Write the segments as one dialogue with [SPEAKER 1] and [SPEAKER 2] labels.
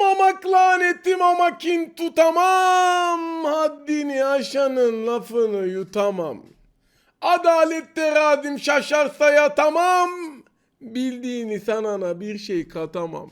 [SPEAKER 1] Tutmamak lanetim ama kin tutamam. Haddini aşanın lafını yutamam. Adalette radim şaşarsa yatamam. Bildiğini sanana bir şey katamam.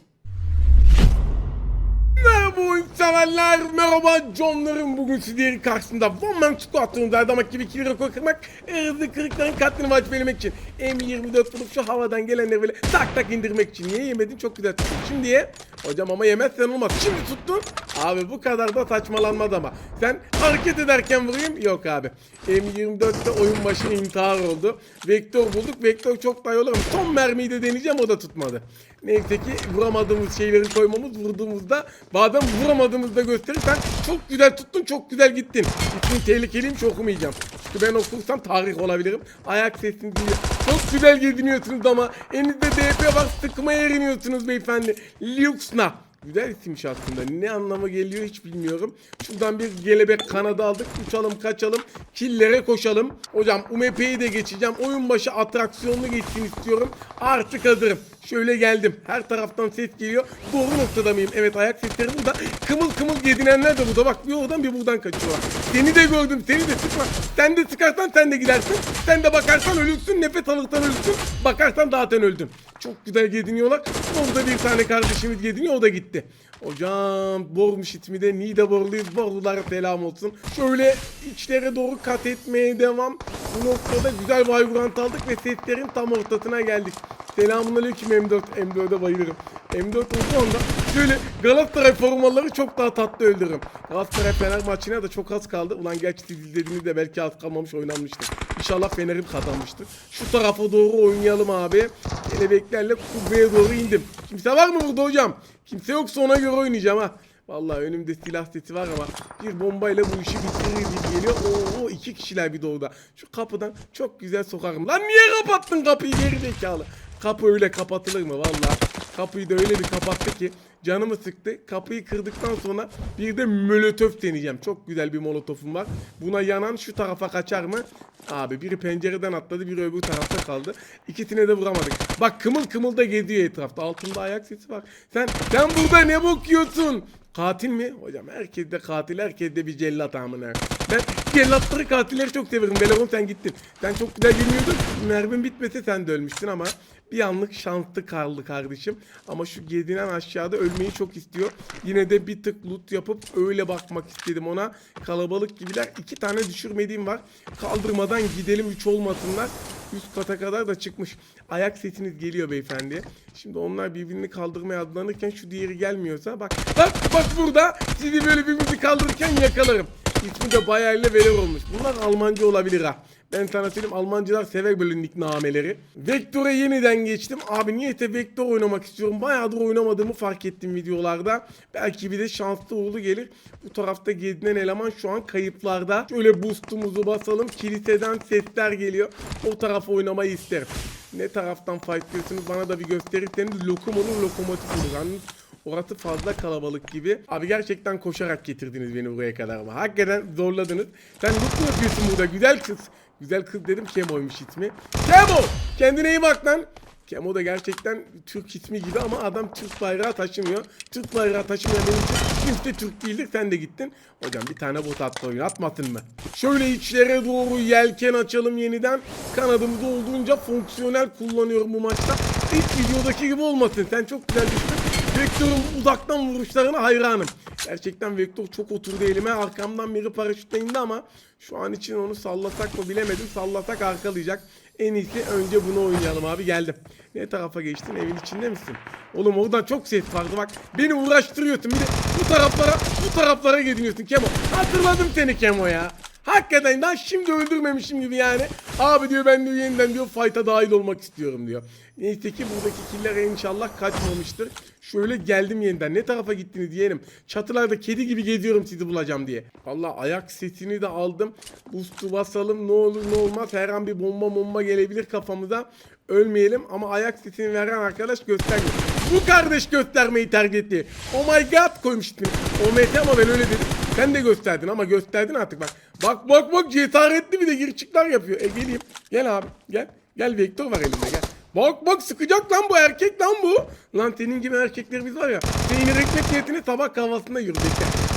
[SPEAKER 1] Merhaba oyun severler, merhaba John'ların bugün sizlerin karşısında One Man Squad'ın derdamak gibi ikili rekor kırmak, hızlı kırıkların katını vaç belirlemek için M24 bulup şu havadan gelenleri böyle tak tak indirmek için. Niye yemedin? Çok güzel tuttun. Şimdi Hocam ama yemezsen olmaz. Şimdi tuttun. Abi bu kadar da saçmalanmaz ama. Sen hareket ederken vurayım. Yok abi. M24'te oyun başı intihar oldu. Vektör bulduk. Vektör çok daha olur ama son mermiyi de deneyeceğim o da tutmadı Neyse ki vuramadığımız şeyleri koymamız vurduğumuzda bazen vuramadığımızda gösterirsen çok güzel tuttun çok güzel gittin. İsmin tehlikeliymiş okumayacağım. Çünkü ben okursam tarih olabilirim. Ayak sesini duyuyor. Çok güzel geziniyorsunuz ama elinizde DP var sıkmaya eriniyorsunuz beyefendi. Luxna. Güzel isimmiş aslında. Ne anlama geliyor hiç bilmiyorum. Şuradan bir gelebek kanadı aldık. Uçalım kaçalım. Killere koşalım. Hocam UMP'yi de geçeceğim. Oyun başı atraksiyonlu geçsin istiyorum. Artık hazırım. Şöyle geldim. Her taraftan ses geliyor. Doğru noktada mıyım? Evet ayak sesleri burada. Kımıl kımıl gedinenler de burada. Bak bir oradan bir buradan kaçıyorlar. Seni de gördüm. Seni de sıkma. Sen de sıkarsan sen de gidersin. Sen de bakarsan ölürsün. Nefes alırsan ölürsün. Bakarsan zaten öldün. Çok güzel gediniyorlar. Orada bir tane kardeşimiz gediniyor. O da gitti. Hocam bormuş itmi de Nida borluyuz. Borlulara selam olsun. Şöyle içlere doğru kat etmeye devam. Bu noktada güzel vaygurant aldık ve setlerin tam ortasına geldik. Selamünaleyküm M4. M4'e bayılırım. M4 olduğu anda şöyle Galatasaray formaları çok daha tatlı öldürürüm. Galatasaray Fener maçına da çok az kaldı. Ulan gerçi siz izlediğinizde belki az kalmamış oynanmıştır. İnşallah Fener'im kazanmıştır. Şu tarafa doğru oynayalım abi. Kelebeklerle kubbeye doğru indim. Kimse var mı burada hocam? Kimse yoksa ona göre oynayacağım ha. Vallahi önümde silah seti var ama bir bombayla bu işi bitirir gibi geliyor. Oo iki kişiler bir doğuda. Şu kapıdan çok güzel sokarım. Lan niye kapattın kapıyı geri zekalı? Kapı öyle kapatılır mı vallahi? Kapıyı da öyle bir kapattı ki canımı sıktı. Kapıyı kırdıktan sonra bir de molotof deneyeceğim. Çok güzel bir molotofum var. Buna yanan şu tarafa kaçar mı? Abi biri pencereden atladı biri öbür tarafta kaldı. İkisine de vuramadık. Bak kımıl kımıl da geziyor etrafta. Altında ayak sesi var. Sen sen burada ne bakıyorsun? Katil mi? Hocam herkes de katil, herkes de bir cellat amına. Ben cellatları, katilleri çok severim. Belavon sen gittin. Sen çok güzel girmiyordun. Mermin bitmese sen de ölmüştün ama bir anlık şanslı kaldı kardeşim. Ama şu gedinen aşağıda ölmeyi çok istiyor. Yine de bir tık loot yapıp öyle bakmak istedim ona. Kalabalık gibiler. iki tane düşürmediğim var. Kaldırmadan gidelim üç olmasınlar. Üst kata kadar da çıkmış. Ayak sesiniz geliyor beyefendi. Şimdi onlar birbirini kaldırmaya adlanırken şu diğeri gelmiyorsa bak bak bak burada sizi böyle birbirinizi kaldırırken yakalarım. İsmi de bayağı ile olmuş. Bunlar Almanca olabilir ha. Ben sana söyleyeyim Almancılar sever böyle nicknameleri. Vektör'e yeniden geçtim. Abi niyete Vektör oynamak istiyorum. Bayağıdır oynamadığımı fark ettim videolarda. Belki bir de şanslı uğurlu gelir. Bu tarafta gezinen eleman şu an kayıplarda. Şöyle boostumuzu basalım. Kiliseden sesler geliyor. O tarafa oynamayı isterim. Ne taraftan fight diyorsunuz bana da bir gösterirseniz lokum olur lokomotif olur. Yalnız Orası fazla kalabalık gibi. Abi gerçekten koşarak getirdiniz beni buraya kadar ama. Hakikaten zorladınız. Sen look mu yapıyorsun burada güzel kız? Güzel kız dedim Kemo'ymuş ismi. Kemo! Kendine iyi bak lan. Kemo da gerçekten Türk ismi gibi ama adam Türk bayrağı taşımıyor. Türk bayrağı taşımıyor benim için kimse Türk değildir sen de gittin. Hocam bir tane bot attı oyun atmasın mı? Şöyle içlere doğru yelken açalım yeniden. Kanadımızı olduğunca fonksiyonel kullanıyorum bu maçta. İlk videodaki gibi olmasın sen çok güzel düştün. Vektör'ün uzaktan vuruşlarına hayranım. Gerçekten Vektör çok oturdu elime. Arkamdan biri paraşütle indi ama şu an için onu sallasak mı bilemedim. Sallasak arkalayacak. En iyisi önce bunu oynayalım abi geldim. Ne tarafa geçtin evin içinde misin? Oğlum oradan çok ses vardı bak. Beni uğraştırıyorsun. Bir de bu taraflara bu taraflara gidiyorsun Kemo. Hatırladım seni Kemo ya. Hakikaten daha şimdi öldürmemişim gibi yani. Abi diyor ben diyor yeniden diyor fight'a dahil olmak istiyorum diyor. Neyse ki buradaki killer inşallah kaçmamıştır. Şöyle geldim yeniden. Ne tarafa gittiniz diyelim. Çatılarda kedi gibi geziyorum sizi bulacağım diye. Valla ayak setini de aldım. Boost'u basalım ne olur ne olmaz. Her an bir bomba bomba gelebilir kafamıza. Ölmeyelim ama ayak setini veren arkadaş göstermiyor. Bu kardeş göstermeyi tercih etti. Oh my god koymuş ismini. OMT ama ben öyle dedim. Sen de gösterdin ama gösterdin artık bak. Bak bak bak cesaretli bir de gir çıklar yapıyor. E geleyim. Gel abi gel. Gel vektör var elimde gel. Bak bak sıkacak lan bu erkek lan bu. Lan senin gibi erkeklerimiz var ya. Peynir ekmek niyetine sabah kahvaltısında yürü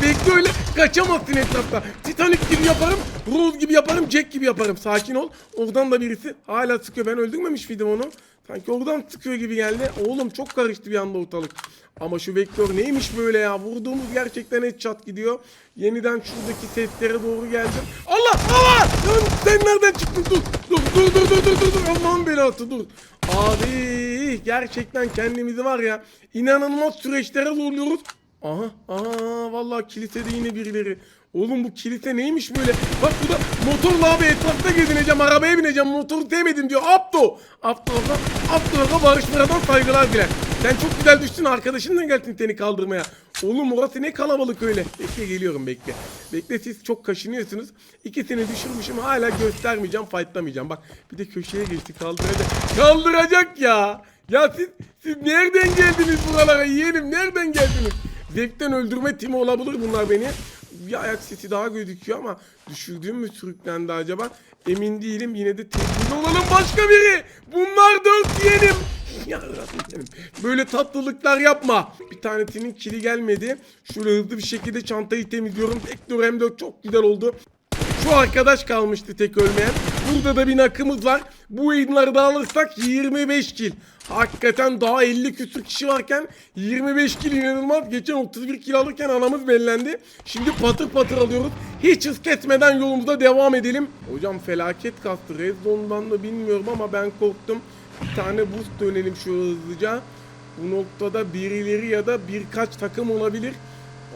[SPEAKER 1] bekle. Öyle kaçamazsın etrafta. Titanic gibi yaparım. Rose gibi yaparım. Jack gibi yaparım. Sakin ol. Oradan da birisi hala sıkıyor. Ben öldürmemiş miydim onu? Sanki oradan sıkıyor gibi geldi. Oğlum çok karıştı bir anda ortalık. Ama şu vektör neymiş böyle ya? Vurduğumuz gerçekten headshot gidiyor. Yeniden şuradaki setlere doğru geldim. Allah Allah! Sen nereden çıktın? Dur dur dur dur dur dur dur. Allah'ın belası dur. Abi gerçekten kendimizi var ya inanılmaz süreçlere zorluyoruz. Aha aha vallahi kilisede yine birileri. Oğlum bu kilise neymiş böyle? Bak bu da motorla abi etrafta gezineceğim, arabaya bineceğim, motoru sevmedim diyor. Apto! Apto'ya Apto'ya Barış Mıra'dan saygılar diler. Sen çok güzel düştün, arkadaşınla geldin seni kaldırmaya. Oğlum orası ne kalabalık öyle. Bekle geliyorum bekle. Bekle siz çok kaşınıyorsunuz. İkisini düşürmüşüm hala göstermeyeceğim, fightlamayacağım. Bak bir de köşeye geçti kaldıracak. Kaldıracak ya! Ya siz, siz nereden geldiniz buralara yeğenim? Nereden geldiniz? Zevkten öldürme timi olabilir bunlar beni. Bir ayak sesi daha gözüküyor ama düşürdüğüm mü sürüklendi acaba? Emin değilim. Yine de tedbirli olalım başka biri. Bunlar dört yeğenim. Böyle tatlılıklar yapma. Bir tanesinin kili gelmedi. Şöyle hızlı bir şekilde çantayı temizliyorum. Vektör M4 çok güzel oldu. Şu arkadaş kalmıştı tek ölmeyen. Burada da bir nakımız var. Bu yayınları da alırsak 25 kill. Hakikaten daha 50 küsür kişi varken 25 kill inanılmaz. Geçen 31 kill alırken anamız bellendi. Şimdi patır patır alıyoruz. Hiç hız kesmeden yolumuza devam edelim. Hocam felaket kastı. Red Zone'dan da bilmiyorum ama ben korktum. Bir tane boost dönelim şu hızlıca. Bu noktada birileri ya da birkaç takım olabilir.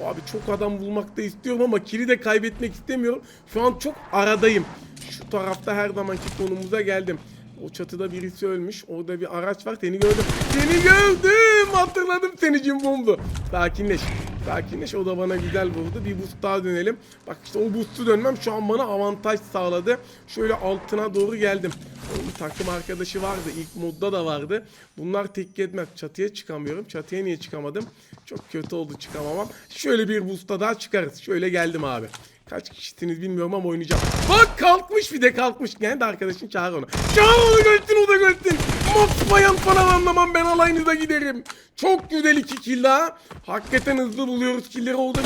[SPEAKER 1] Abi çok adam bulmak da istiyorum ama kili de kaybetmek istemiyorum. Şu an çok aradayım. Şu tarafta her zamanki konumuza geldim. O çatıda birisi ölmüş. Orada bir araç var. Seni gördüm. Seni gördüm. Hatırladım seni cimbomlu. Sakinleş. Sakinleş. O da bana güzel vurdu. Bir boost daha dönelim. Bak işte o boost'u dönmem şu an bana avantaj sağladı. Şöyle altına doğru geldim. Onun takım arkadaşı vardı. İlk modda da vardı. Bunlar tek etmez. Çatıya çıkamıyorum. Çatıya niye çıkamadım? Çok kötü oldu çıkamamam. Şöyle bir boost'a daha çıkarız. Şöyle geldim abi. Kaç kişisiniz bilmiyorum ama oynayacağım. Bak kalkmış bir de kalkmış. Gene de arkadaşın çağır onu. Çağır onu görsün o da görsün. Mops bayan falan anlamam ben alayınıza giderim. Çok güzel iki kill daha. Hakikaten hızlı buluyoruz killleri oldu.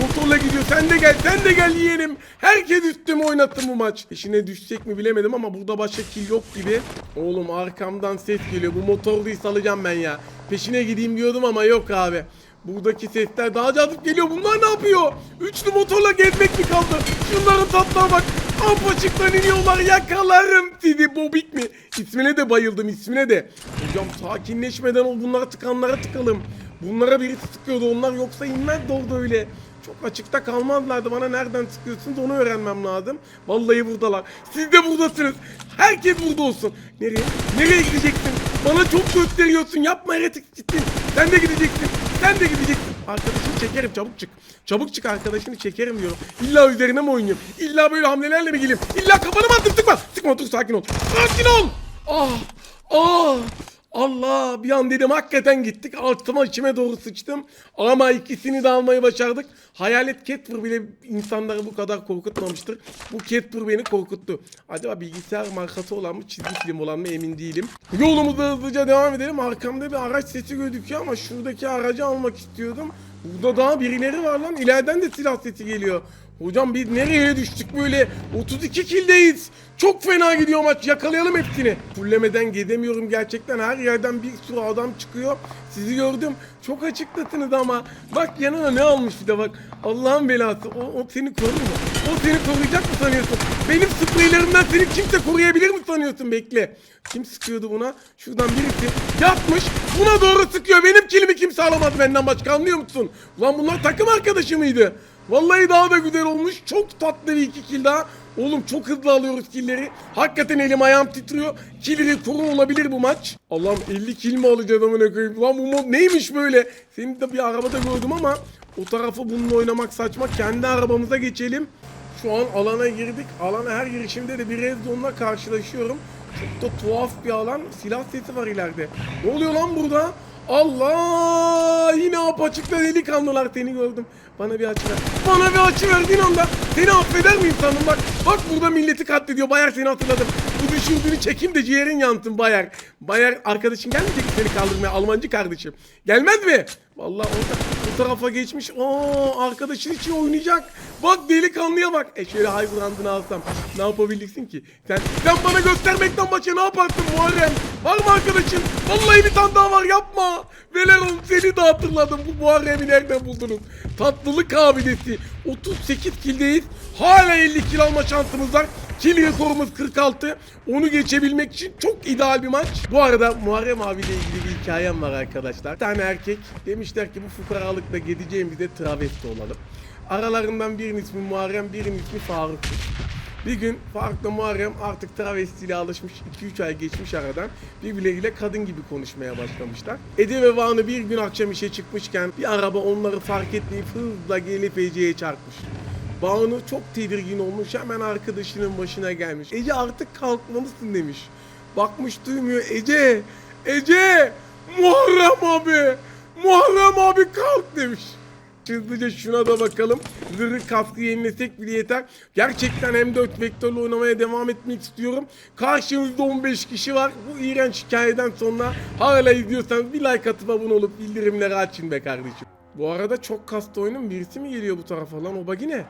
[SPEAKER 1] Motorla gidiyor. Sen de gel, sen de gel yeğenim. Herkes üstüme oynattı bu maç. Peşine düşecek mi bilemedim ama burada başka kill yok gibi. Oğlum arkamdan ses geliyor. Bu motorluyu salacağım ben ya. Peşine gideyim diyordum ama yok abi. Buradaki sesler daha cazip geliyor. Bunlar ne yapıyor? Üçlü motorla gezmek mi kaldı? Şunların tatlına bak. Apaçıktan iniyorlar. Yakalarım sizi bobik mi? İsmine de bayıldım ismine de. Hocam sakinleşmeden o bunlara tıkanlara tıkalım. Bunlara birisi sıkıyordu onlar yoksa inmez de orada öyle. Çok açıkta kalmazlardı. Bana nereden sıkıyorsunuz onu öğrenmem lazım. Vallahi buradalar. Siz de buradasınız. Herkes burada olsun. Nereye? Nereye gideceksin? Bana çok gösteriyorsun. Yapma heretik gittin. Sen de gideceksin. Sen de gideceksin. Arkadaşını çekerim çabuk çık. Çabuk çık arkadaşını çekerim diyorum. İlla üzerine mi oynuyorum? İlla böyle hamlelerle mi geleyim? İlla kafanı mı attım sıkma. Sıkma dur sakin ol. Sakin ol. Ah. Ah. Allah bir an dedim hakikaten gittik altıma içime doğru sıçtım ama ikisini de almayı başardık. Hayalet Catper bile insanları bu kadar korkutmamıştır. Bu Catper beni korkuttu. Acaba bilgisayar markası olan mı çizgi film olan mı emin değilim. Yolumuza hızlıca devam edelim. Arkamda bir araç sesi gözüküyor ama şuradaki aracı almak istiyordum. Burada daha birileri var lan. İleriden de silah sesi geliyor. Hocam biz nereye düştük böyle? 32 kildeyiz. Çok fena gidiyor maç. Yakalayalım hepsini. Fullemeden gezemiyorum gerçekten. Her yerden bir sürü adam çıkıyor. Sizi gördüm. Çok açıktasınız ama. Bak yanına ne almış bir de bak. Allah'ın belası. O, o seni korur mu? O seni koruyacak mı sanıyorsun? Benim spreylerimden seni kimse koruyabilir mi sanıyorsun? Bekle. Kim sıkıyordu buna? Şuradan birisi yatmış. Buna doğru sıkıyor. Benim kilimi kimse alamadı benden başka anlıyor musun? Ulan bunlar takım arkadaşı mıydı? Vallahi daha da güzel olmuş. Çok tatlı bir iki kill daha. Oğlum çok hızlı alıyoruz killleri. Hakikaten elim ayağım titriyor. Killeri kurun olabilir bu maç. Allah'ım 50 kill mi alacağız amına koyayım? Lan bu mod neymiş böyle? Seni de bir arabada gördüm ama o tarafı bununla oynamak saçma. Kendi arabamıza geçelim. Şu an alana girdik. Alana her girişimde de bir red zone'la karşılaşıyorum. Çok da tuhaf bir alan. Silah sesi var ileride. Ne oluyor lan burada? Allah! Yine apaçıkta delikanlılar seni gördüm. Bana bir açı ver. Bana bir açı verdiğin anda seni affeder miyim sandım bak. Bak burada milleti katlediyor. Bayağı seni hatırladım. bu düşürdüğünü çekeyim de ciğerin yansın Bayer. Bayer arkadaşın gelmeyecek seni kaldırmaya Almancı kardeşim. Gelmez mi? Vallahi orada bu tarafa geçmiş. Oo arkadaşın için oynayacak. Bak delikanlıya bak. E şöyle high ground'ını alsam ne yapabileceksin ki? Sen, sen bana göstermekten başka ne yaparsın Muharrem? Var mı arkadaşın? Vallahi bir tane daha var yapma. Veleron seni de hatırladım. Bu Muharrem'i nereden buldunuz? Tatlılık abidesi. 38 kildeyiz. Hala 50 kil alma şansımız var. Kill rekorumuz 46. Onu geçebilmek için çok ideal bir maç. Bu arada Muharrem abiyle ilgili bir hikayem var arkadaşlar. Bir tane erkek demişler ki bu fukaralıkla gideceğimizde travesti olalım. Aralarından birinin ismi Muharrem, birinin ismi Faruk'tur. Bir gün Faruk'la Muharrem artık travestiyle alışmış 2-3 ay geçmiş aradan birbirleriyle kadın gibi konuşmaya başlamışlar. Ede ve Van'ı bir gün akşam işe çıkmışken bir araba onları fark etmeyip hızla gelip Ece'ye çarpmış. Banu çok tedirgin olmuş hemen arkadaşının başına gelmiş. Ece artık kalkmalısın demiş. Bakmış duymuyor Ece, Ece, Muharrem abi, Muharrem abi kalk demiş. Hızlıca şuna da bakalım. Zırhı kaskı yenilesek bile yeter. Gerçekten M4 vektörle oynamaya devam etmek istiyorum. Karşımızda 15 kişi var. Bu iğrenç hikayeden sonra hala izliyorsanız bir like atıp abone olup bildirimleri açın be kardeşim. Bu arada çok kastı oyunun birisi mi geliyor bu tarafa lan o bagi?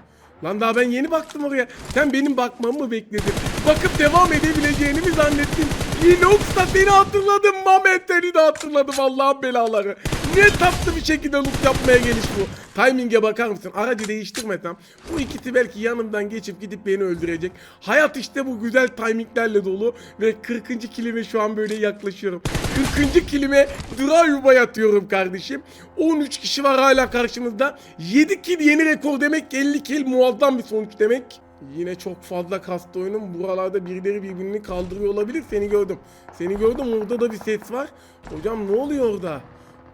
[SPEAKER 1] Lan daha ben yeni baktım oraya. Sen benim bakmamı mı bekledin? Bakıp devam edebileceğini mi zannettin? Linux'ta seni hatırladım. Mehmet seni de hatırladım Allah'ın belaları. Ne tatlı bir şekilde look yapmaya geliş bu. Timing'e bakar mısın? Aracı değiştirmesem bu ikisi belki yanımdan geçip gidip beni öldürecek. Hayat işte bu güzel timinglerle dolu ve 40. kilime şu an böyle yaklaşıyorum. 40. kilime drive'a yatıyorum kardeşim. 13 kişi var hala karşımızda. 7 kill yeni rekor demek 50 kill muazzam bir sonuç demek. Yine çok fazla kastı oyunum. Buralarda birileri birbirini kaldırıyor olabilir. Seni gördüm. Seni gördüm. Orada da bir ses var. Hocam ne oluyor orada?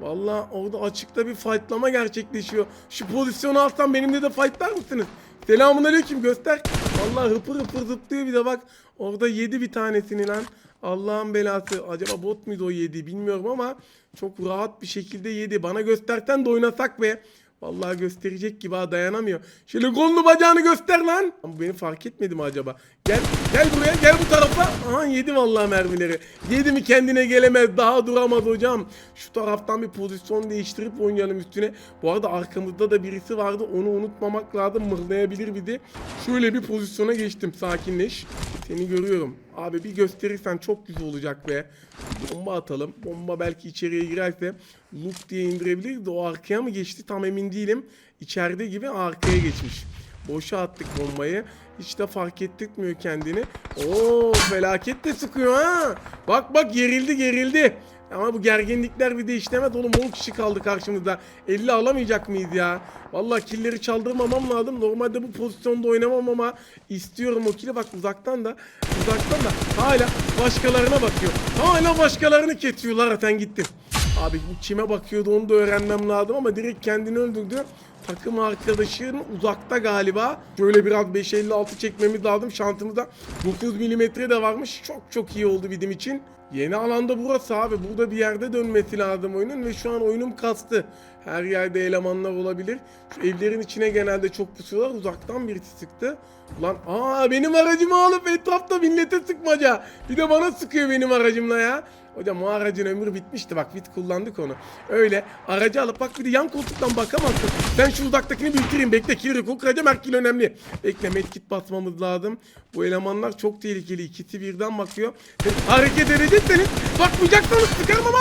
[SPEAKER 1] Vallahi orada açıkta bir fightlama gerçekleşiyor. Şu pozisyonu alsam benimle de fightlar mısınız? Selamun aleyküm göster. Vallahi hıpır hıpır zıplıyor bir de bak. Orada yedi bir tanesini lan. Allah'ın belası. Acaba bot muydu o yedi bilmiyorum ama çok rahat bir şekilde yedi. Bana göstersen de oynasak be. Vallahi gösterecek gibi ha dayanamıyor. Şöyle kolunu bacağını göster lan. Ama beni fark etmedi mi acaba? Gel gel buraya gel bu tarafa. Aha yedi vallahi mermileri. Yedi mi kendine gelemez daha duramaz hocam. Şu taraftan bir pozisyon değiştirip oynayalım üstüne. Bu arada arkamızda da birisi vardı onu unutmamak lazım mırlayabilir de. Şöyle bir pozisyona geçtim sakinleş. Seni görüyorum. Abi bir gösterirsen çok güzel olacak be. Bomba atalım. Bomba belki içeriye girerse look diye indirebiliriz de o arkaya mı geçti tam emin değilim. İçeride gibi arkaya geçmiş. Boşa attık bombayı. Hiç de fark ettirtmiyor kendini. Oo felaket de sıkıyor ha. Bak bak gerildi gerildi. Ama bu gerginlikler bir de işlemez oğlum 10 kişi kaldı karşımızda. 50 alamayacak mıyız ya? Vallahi killeri çaldırmamam lazım. Normalde bu pozisyonda oynamam ama istiyorum o kili. Bak uzaktan da uzaktan da hala başkalarına bakıyor. Hala başkalarını kesiyorlar zaten gittim. Abi bu kime bakıyordu onu da öğrenmem lazım ama direkt kendini öldürdü. Takım arkadaşın uzakta galiba. Şöyle biraz 556 çekmemiz lazım. Şansımızda 9 milimetre de varmış. Çok çok iyi oldu bizim için. Yeni alanda burası abi. Burada bir yerde dönmesi lazım oyunun ve şu an oyunum kastı. Her yerde elemanlar olabilir. Şu evlerin içine genelde çok pusuyorlar. Uzaktan birisi sıktı. Lan aa benim aracımı alıp etrafta millete sıkmaca. Bir de bana sıkıyor benim aracımla ya. Hocam o aracın ömrü bitmişti bak bit kullandık onu. Öyle aracı alıp bak bir de yan koltuktan bakamazsın. Ben şu uzaktakini bitireyim bekle kiri kıracağım her kill önemli. Bekle medkit basmamız lazım. Bu elemanlar çok tehlikeli ikisi birden bakıyor. Hareket edecekseniz bakmayacaksanız sıkarım ama.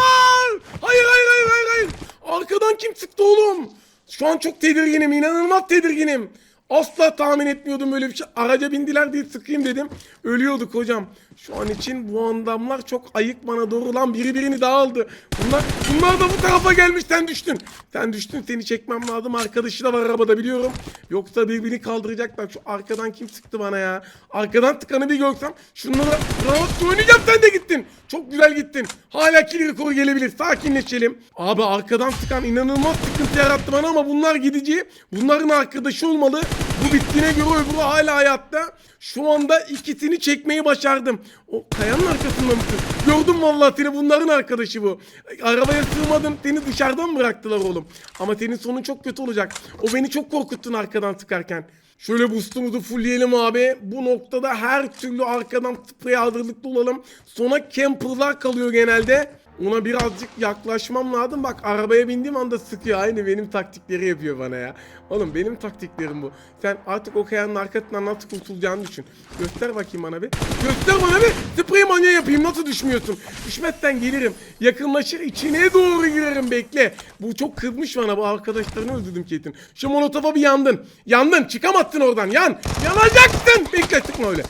[SPEAKER 1] Hayır hayır hayır hayır hayır. Arkadan kim sıktı oğlum? Şu an çok tedirginim inanılmaz tedirginim. Asla tahmin etmiyordum böyle bir şey. Araca bindiler diye sıkayım dedim. Ölüyorduk hocam. Şu an için bu adamlar çok ayık bana doğru lan biri birini daha aldı. Bunlar, bunlar da bu tarafa gelmiş sen düştün. Sen düştün seni çekmem lazım. Arkadaşı da var arabada biliyorum. Yoksa birbirini kaldıracaklar. Şu arkadan kim sıktı bana ya? Arkadan tıkanı bir görsem şunları rahat oynayacağım sen de gittin. Çok güzel gittin. Hala kill rekoru gelebilir. Sakinleşelim. Abi arkadan tıkan inanılmaz sıkıntı yarattı bana ama bunlar gidici. Bunların arkadaşı olmalı. Bu bittiğine göre öbürü hala hayatta. Şu anda ikisini çekmeyi başardım. O kayanın arkasında mısın? Gördüm vallahi seni bunların arkadaşı bu. Arabaya sığmadın seni dışarıdan bıraktılar oğlum. Ama senin sonun çok kötü olacak. O beni çok korkuttun arkadan sıkarken. Şöyle boostumuzu fullleyelim abi. Bu noktada her türlü arkadan sprey hazırlıklı olalım. Sonra camperlar kalıyor genelde. Ona birazcık yaklaşmam lazım. Bak arabaya bindiğim anda sıkıyor. Aynı benim taktikleri yapıyor bana ya. Oğlum benim taktiklerim bu. Sen artık o kayanın arkasından nasıl kurtulacağını düşün. Göster bakayım bana bir. Göster bana bir. Sprey manya yapayım. Nasıl düşmüyorsun? Düşmezsen gelirim. Yakınlaşır içine doğru girerim. Bekle. Bu çok kızmış bana. Bu arkadaşlarını öldürdüm Kate'in. Şu molotofa bir yandın. Yandın. Çıkamazsın oradan. Yan. Yanacaksın. Bekle sıkma öyle.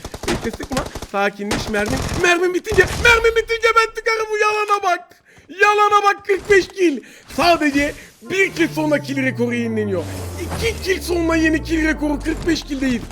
[SPEAKER 1] Bekle sıkma. Sakinleş mermin. Mermin bitince. Mermin bitince ben tıkarım bu yalana bak. Yalana bak 45 kill. Sadece bir kill sonra kill rekoru yenileniyor. 2 kill sonra yeni kill rekoru 45 killdeyiz.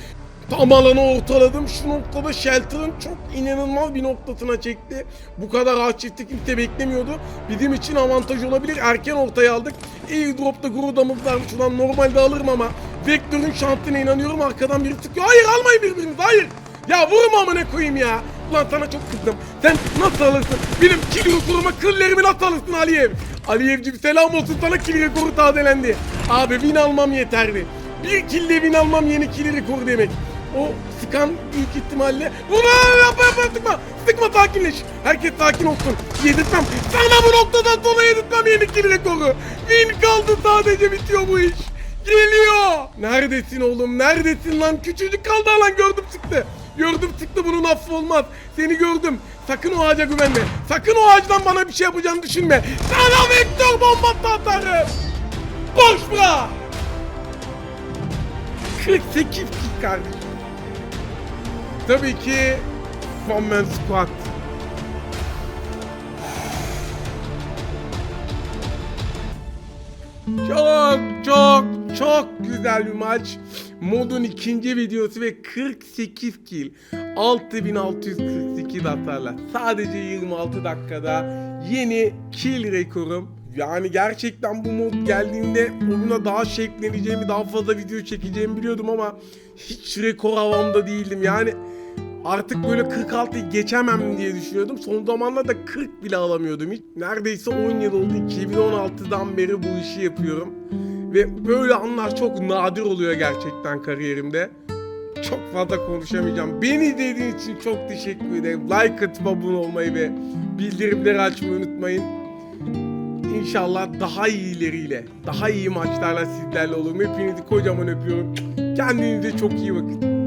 [SPEAKER 1] Tam alanı ortaladım. Şu noktada Shelter'ın çok inanılmaz bir noktasına çekti. Bu kadar ağaç çifti kimse beklemiyordu. Bizim için avantaj olabilir. Erken ortaya aldık. Airdrop'ta Gruda'mız varmış. Ulan normalde alırım ama Vektör'ün şansına inanıyorum. Arkadan biri tıkıyor. Hayır almayın birbirinizi. Hayır. Ya vurma amına koyayım ya. Ulan sana çok kızdım. Sen nasıl alırsın? Benim kill rekoruma kıllerimi nasıl alırsın Aliyev? Aliyevcim selam olsun sana kill rekoru tazelendi. Abi win almam yeterli. Bir kille win almam yeni kill rekoru demek. O sıkan büyük ihtimalle Ulan yapma yapma sıkma Sıkma sakinleş Herkes sakin olsun Yedirtmem Sana bu noktadan sonra yedirtmem yeni kill rekoru Win kaldı sadece bitiyor bu iş Geliyor Neredesin oğlum neredesin lan Küçücük kaldı lan gördüm çıktı Gördüm çıktı bunun affı olmaz. Seni gördüm. Sakın o ağaca güvenme. Sakın o ağaçtan bana bir şey yapacağını düşünme. Sana vektör bombası atarım. Boş bırak 48 kill kardeşim. Tabii ki One Man Squad. Çok çok çok güzel bir maç. Modun ikinci videosu ve 48 kill. 6648 hasarla. Sadece 26 dakikada yeni kill rekorum. Yani gerçekten bu mod geldiğinde oyuna daha şekleneceğimi, daha fazla video çekeceğimi biliyordum ama hiç rekor havamda değildim. Yani artık böyle 46'yı geçemem diye düşünüyordum. Son zamanlarda 40 bile alamıyordum hiç. Neredeyse 10 yıl oldu. 2016'dan beri bu işi yapıyorum. Ve böyle anlar çok nadir oluyor gerçekten kariyerimde. Çok fazla konuşamayacağım. Beni izlediğiniz için çok teşekkür ederim. Like atıp abone olmayı ve bildirimleri açmayı unutmayın. İnşallah daha iyileriyle, daha iyi maçlarla sizlerle olurum. Hepinizi kocaman öpüyorum. Kendinize çok iyi bakın.